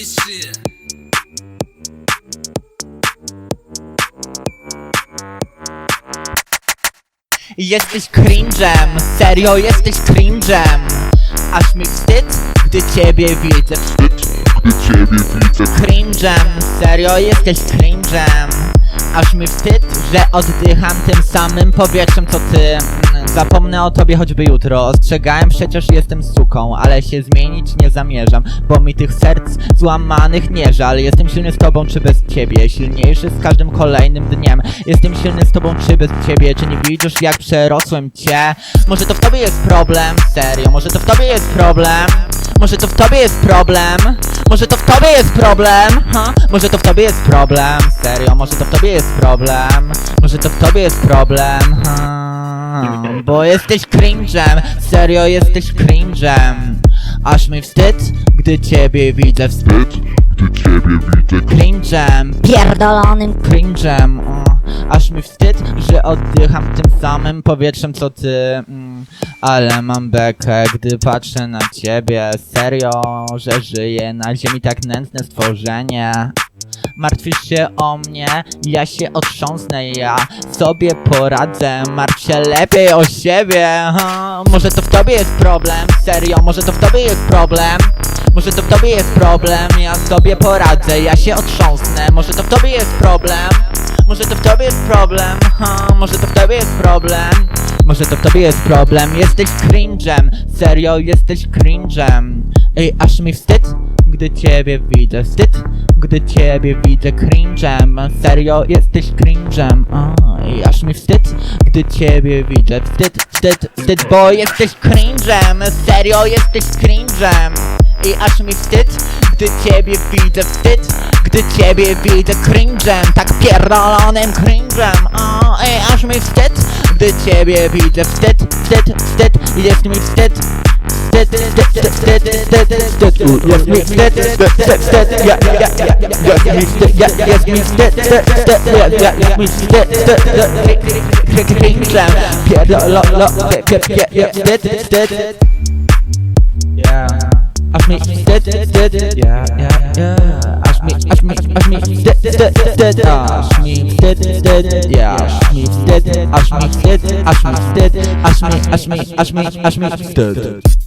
this shit. Jesteś cringe'em, serio jesteś cringe'em. Aż mi wstyd, gdy ciebie widzę gdy ciebie widzę Cringe'em, serio jesteś cringe'em. Aż mi wstyd, że oddycham tym samym powietrzem co ty Zapomnę o tobie choćby jutro Ostrzegałem przecież jestem suką Ale się zmienić nie zamierzam Bo mi tych serc złamanych nie żal Jestem silny z tobą czy bez ciebie Silniejszy z każdym kolejnym dniem Jestem silny z tobą czy bez ciebie Czy nie widzisz jak przerosłem cię? Może to w tobie jest problem? Serio, może to w tobie jest problem? Może to w tobie jest problem? Może to w tobie jest problem? Ha? Może to w tobie jest problem? Serio, może to w tobie jest problem? Może to w tobie jest problem? Ha? Bo jesteś cringe'em, serio jesteś cringe'em. Aż mi wstyd, gdy ciebie widzę wstyd. Gdy ciebie widzę Cringe'em, pierdolonym. Cringe'em o, Aż mi wstyd, że oddycham tym samym powietrzem co ty mm, Ale mam bekę, gdy patrzę na ciebie. Serio, że żyję na ziemi tak nędzne stworzenie Martwisz się o mnie, ja się otrząsnę, ja sobie poradzę. Martw się lepiej o siebie, ha? Może to w tobie jest problem, serio, może to w tobie jest problem. Może to w tobie jest problem, ja sobie poradzę, ja się otrząsnę. Może to w tobie jest problem, może to w tobie jest problem, ha? Może to w tobie jest problem może to w tobie jest problem, jesteś cringe'em Serio, jesteś cringe'em. Ej, aż mi wstyd, gdy ciebie widzę Wstyd, gdy ciebie widzę cringe'em. Serio, jesteś cringe'em. Aż mi wstyd, gdy ciebie widzę Wstyd, wstyd, wstyd, bo jesteś cringe'em. Serio, jesteś cringe'em. I aż mi wstyd, gdy ciebie widzę Wstyd, gdy ciebie widzę cringe'em. Tak pierdolonym cringe'em. Aż mi wstyd, gdy ciebie widzę Wstyd, wstyd, wstyd, jest mi wstyd Wstyd, wstyd, wstyd, wstyd, wstyd, wstyd Jest mi wstyd, wstyd, wstyd, wstyd Ja, ja, ja, ja, jest mi wstyd, ja, jest mi wstyd, wstyd, wstyd Ja, ja, jest mi wstyd, wstyd, wstyd Cringe'em Pierdololo, pier, pier, pier, wstyd, wstyd Yeah Aż mi wstyd, wstyd, yeah, yeah, yeah Aż mi, aż mi, aż mi wstyd, wstyd, wstyd Aż mi wstyd, wstyd, yeah Aż mi wstyd, aż mi wstyd, aż mi wstyd Aż mi, aż mi, aż mi, aż mi wstyd